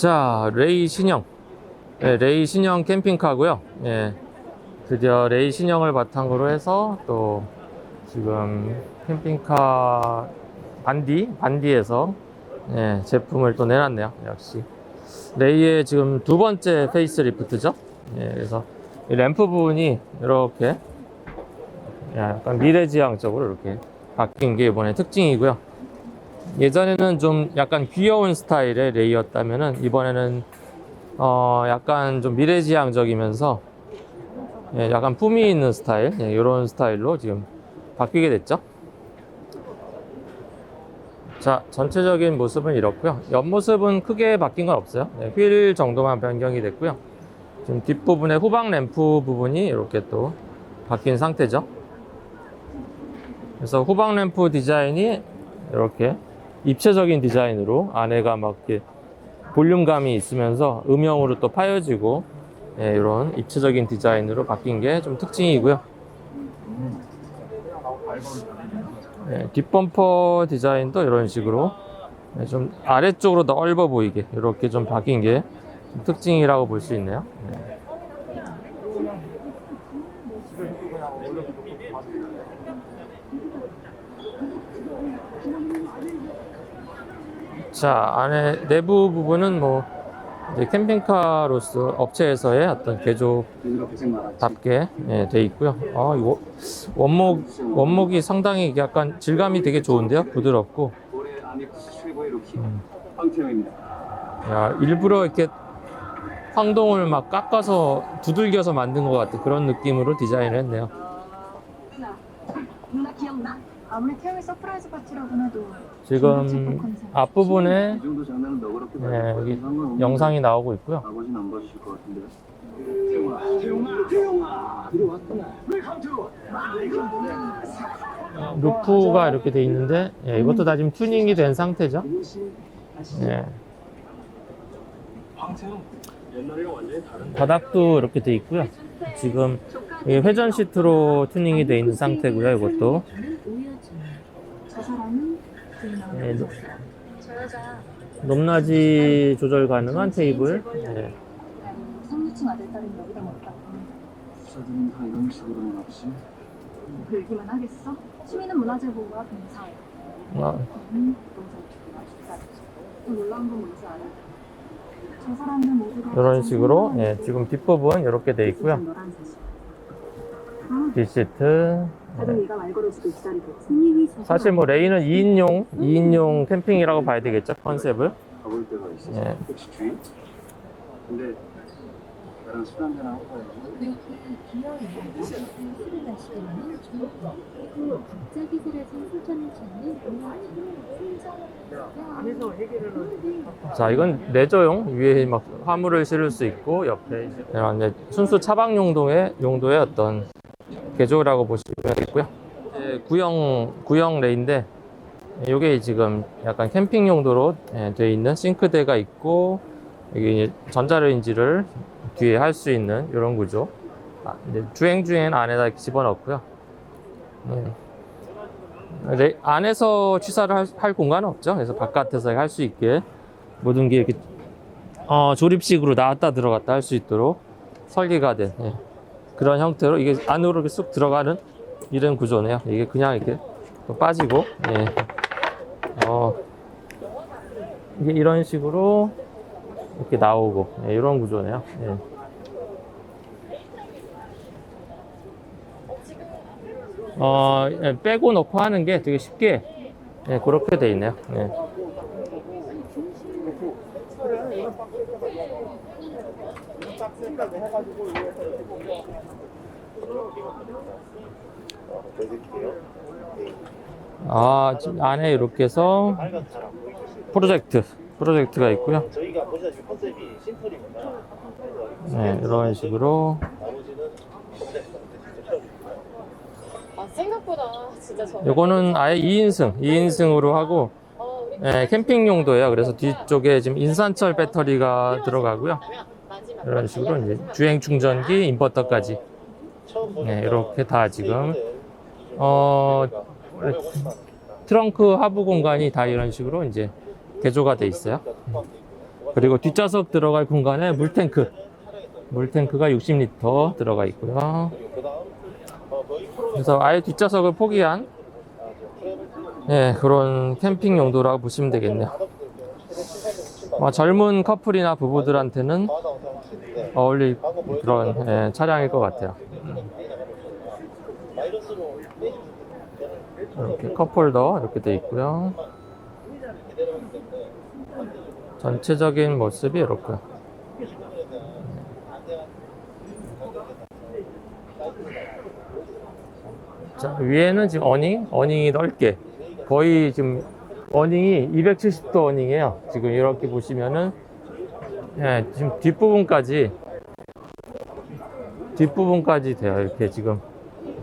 자, 레이 신형. 네, 레이 신형 캠핑카고요. 예. 드디어 레이 신형을 바탕으로 해서 또 지금 캠핑카 반디, 반디에서 예, 제품을 또 내놨네요. 역시. 레이의 지금 두 번째 페이스 리프트죠. 예, 그래서 이 램프 부분이 이렇게 약간 미래지향적으로 이렇게 바뀐 게 이번에 특징이고요. 예전에는 좀 약간 귀여운 스타일의 레이였다면은 이번에는 어 약간 좀 미래지향적이면서 예, 약간 품위 있는 스타일 예, 이런 스타일로 지금 바뀌게 됐죠. 자 전체적인 모습은 이렇고요. 옆모습은 크게 바뀐 건 없어요. 예, 휠 정도만 변경이 됐고요. 지금 뒷부분에 후방 램프 부분이 이렇게 또 바뀐 상태죠. 그래서 후방 램프 디자인이 이렇게 입체적인 디자인으로 안에가 막 이렇게 볼륨감이 있으면서 음영으로 또 파여지고 예, 이런 입체적인 디자인으로 바뀐 게 좀 특징이고요. 예, 뒷범퍼 디자인도 이런 식으로 예, 좀 아래쪽으로 넓어 보이게 이렇게 좀 바뀐 게 특징이라고 볼 수 있네요. 예. 자, 안에 내부 부분은 뭐 캠핑카로서 업체에서의 어떤 개조답게 예, 돼 있고요. 아, 이거 원목 원목이 상당히 약간 질감이 되게 좋은데요. 부드럽고. 음. 야, 일부러 이렇게 황동을 막 깎아서 두들겨서 만든 것 같은 그런 느낌으로 디자인을 했네요. 아무리 태영이 서프라이즈 파티라고 해도 지금 앞부분에 네. 여기 영상이 나오고 있고요. 아버지는 안 봐주실 것 같은데. 루프가 이렇게 돼 있는데 예, 이것도 다 지금 튜닝이 된 상태죠. 예. 다른. 바닥도 이렇게 돼 있고요. 지금 이 회전 시트로 튜닝이 돼 있는 상태고요. 이것도 저 사람은 여자 높낮이 조절 가능한 테이블. 예. 상류층 아들 딸은 여기다 먹다 부사들은 다 이런 하겠어? 취미는 문화재 보고와 봉사 아, 음, 또 놀라운 건 뭔지 알아? 저 사람은 모두가 이런 식으로 예, 지금 뒷부분 이렇게 돼 있고요. 사실 아, 사실 뭐 레이는 2인용, 2인용 캠핑이라고 봐야 되겠죠. 컨셉을. 가볼 때가 있어. 예. 혹시 주의? 근데 나랑 술 한잔 하고 가야지. 그렇게 기어이 술을 마시더니 그리고 갑자기 사라진 소전을 찾는 순정 자, 이건 레저용 위에 막 화물을 실을 수 있고 옆에 이제 이런 이제 순수 차박 용도의 용도의 어떤 개조라고 보시면 되겠고요. 구형 구형 레인데 이게 지금 약간 캠핑 용도로 예, 되어 있는 싱크대가 있고 여기 전자레인지를 뒤에 할 수 있는 이런 구조. 아, 주행 중엔 안에다 집어넣고요. 네. 레- 안에서 취사를 할, 할 공간은 없죠. 그래서 바깥에서 할 수 있게 모든 게 이렇게 어, 조립식으로 나왔다 들어갔다 할 수 있도록 설계가 된 예. 그런 형태로 이게 안으로 이렇게 쑥 들어가는 이런 구조네요. 이게 그냥 이렇게 또 빠지고 예. 어, 이게 이런 식으로 이렇게 나오고 예, 이런 구조네요. 예. 어, 예, 빼고 넣고 하는 게 되게 쉽게 예, 그렇게 돼 있네요. 예. 아, 안에 이렇게 해서 프로젝트, 프로젝트가 있고요. 저희가 보시다시피 컨셉이 심플입니다. 네, 이런 식으로. 채워주시고요. 아 생각보다 진짜 저. 요거는 아예 2인승, 2인승으로 하고, 어, 예, 캠핑 용도예요. 그래서 뒤쪽에 지금 인산철 배터리가 들어가고요. 이런 식으로 이제 주행 충전기, 인버터까지. 네, 이렇게 다 지금, 어, 트렁크 하부 공간이 다 이런 식으로 이제 개조가 돼 있어요. 그리고 뒷좌석 들어갈 공간에 물탱크. 물탱크가 60리터 들어가 있고요. 그래서 아예 뒷좌석을 포기한 예, 그런 캠핑 용도라고 보시면 되겠네요. 아, 젊은 커플이나 부부들한테는 어울릴 그런 예, 차량일 것 같아요. 마이너스로 이렇게 컵홀더 이렇게 돼 있고요. 전체적인 모습이 이렇고요. 자, 위에는 지금 어닝, 어닝이 넓게 거의 지금 어닝이 270도 어닝이에요. 지금 이렇게 보시면은 예, 지금 뒷부분까지 뒷부분까지 돼요. 이렇게 지금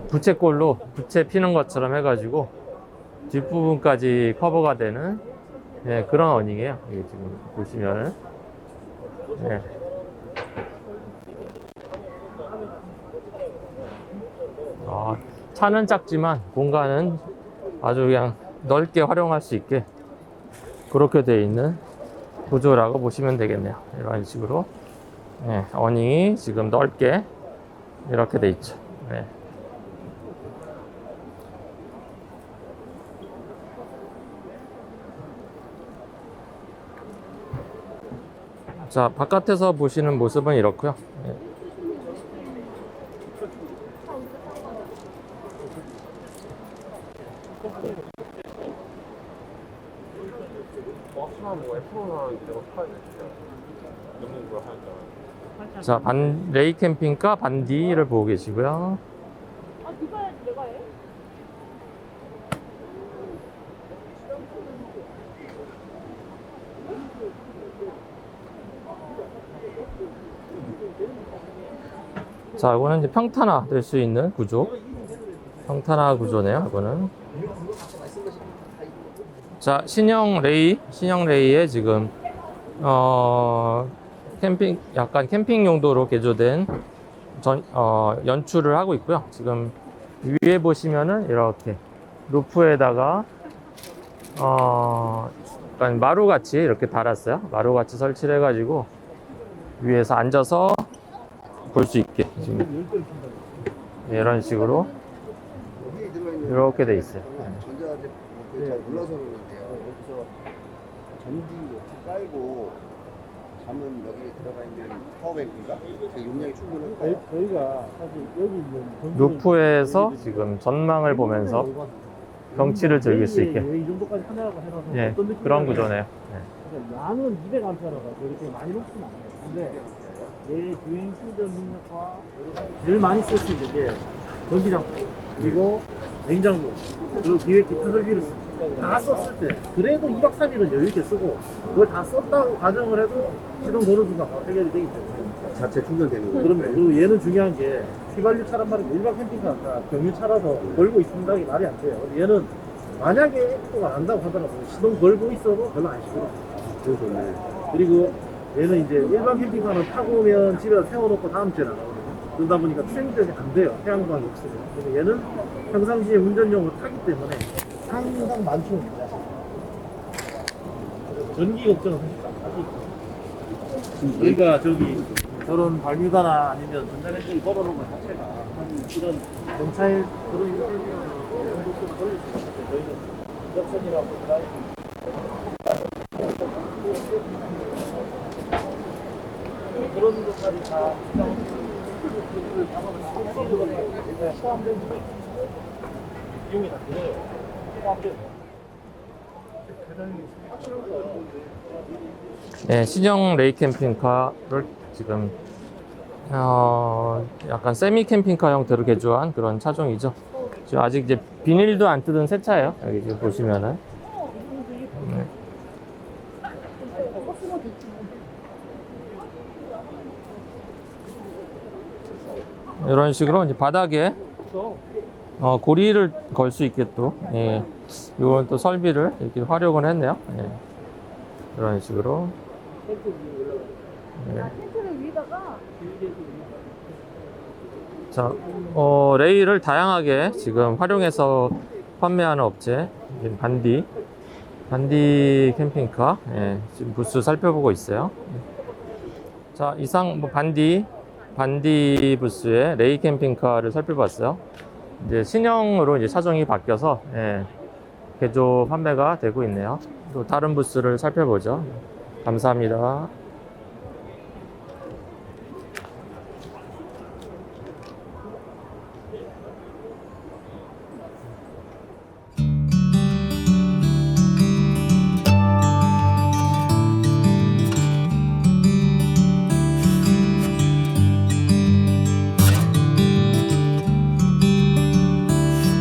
부채꼴로 부채 피는 것처럼 해가지고 뒷부분까지 커버가 되는 예, 그런 어닝이에요. 이게 지금 보시면은 예. 아, 차는 작지만 공간은 아주 그냥 넓게 활용할 수 있게 그렇게 되어 있는 구조라고 보시면 되겠네요. 이런 식으로 예, 어닝이 지금 넓게 이렇게 돼 있죠. 네. 자, 바깥에서 보시는 모습은 이렇고요. 예. 자, 반, 레이 캠핑카 반디를 보고 계시고요. 아 누가 해? 내가 해? 자, 이거는 이제 평탄화 될 수 있는 구조. 평탄화 구조네요, 이거는. 자, 신형 레이, 신형 레이에 지금, 어, 캠핑, 약간 캠핑 용도로 개조된 전, 어, 연출을 하고 있고요. 지금 위에 보시면은 이렇게 루프에다가, 어, 약간 마루같이 이렇게 달았어요. 마루같이 설치를 해가지고 위에서 앉아서 볼 수 있게 지금 이런 식으로 이렇게 돼 있어요. 전자제품 잘 몰라서 그러는데요. 여기서 전기 이렇게 깔고 잠은 여기 들어가 있는 파워뱅크인가? 그 용량이 충분할까요? 저희가 사실 여기 있는 루프에서 지금 전망을 보면서 경치를 즐길 수 있게 왜이 정도까지 하냐고 해놔서 예, 어떤 느낌이 그런? 구조네요. 예. 나는 200A라서 이렇게 많이 높진 않아요. 근데 내 주행 충전 능력과 제일 많이 쓸 수 있는 게 전기장치 그리고 냉장고 그리고 기획 기타 설비를 다 썼을 때 그래도 2박 3일은 여유 있게 쓰고 그걸 다 썼다고 가정을 해도 시동 거는 순간 바로 해결이 되기 때문에 자체 충전되는 거. 그러면 그리고 얘는 중요한 게 휘발유 차란 말이고 일반 캠핑카가 경유 차라서 걸고 있습니다이 말이 안 돼요. 얘는 만약에 액도가 난다고 하더라도 시동 걸고 있어도 별로 안 시끄러. 그래서 네. 그리고 얘는 이제 일반 캠핑카는 타고 오면 집에다 세워놓고 다음 주에 나가거든요. 그러다 보니까 트랙들이 안 돼요. 태양광이. 근데 얘는 평상시에 운전용으로 타기 때문에 항상 만총입니다. 전기 걱정은 사실 안 하지. 저희가 저기 저런 발뮤다나 아니면 전자레인지를 걸어놓은 것 자체가 이런 경찰 그런 정도쯤 걸릴 수 있는데 저희는 인덕션이라고 드라이브 그런 것까지 다 비용이 다. 포함된 네, 신형 레이 캠핑카를 지금 어, 약간 세미 캠핑카 형태로 개조한 그런 차종이죠. 지금 아직 이제 비닐도 안 뜯은 새 차예요. 여기 지금 보시면은 네. 이런 식으로 이제 바닥에 어, 고리를 걸 수 있게 또 예, 이건 또 설비를 이렇게 활용을 했네요. 예. 이런 식으로 예. 자, 어, 레일을 다양하게 지금 활용해서 판매하는 업체, 반디. 반디 캠핑카 예, 지금 부스 살펴보고 있어요. 자 이상 뭐 반디 반디 부스의 레이 캠핑카를 살펴봤어요. 이제 신형으로 이제 차종이 바뀌어서 예, 개조 판매가 되고 있네요. 또 다른 부스를 살펴보죠. 감사합니다.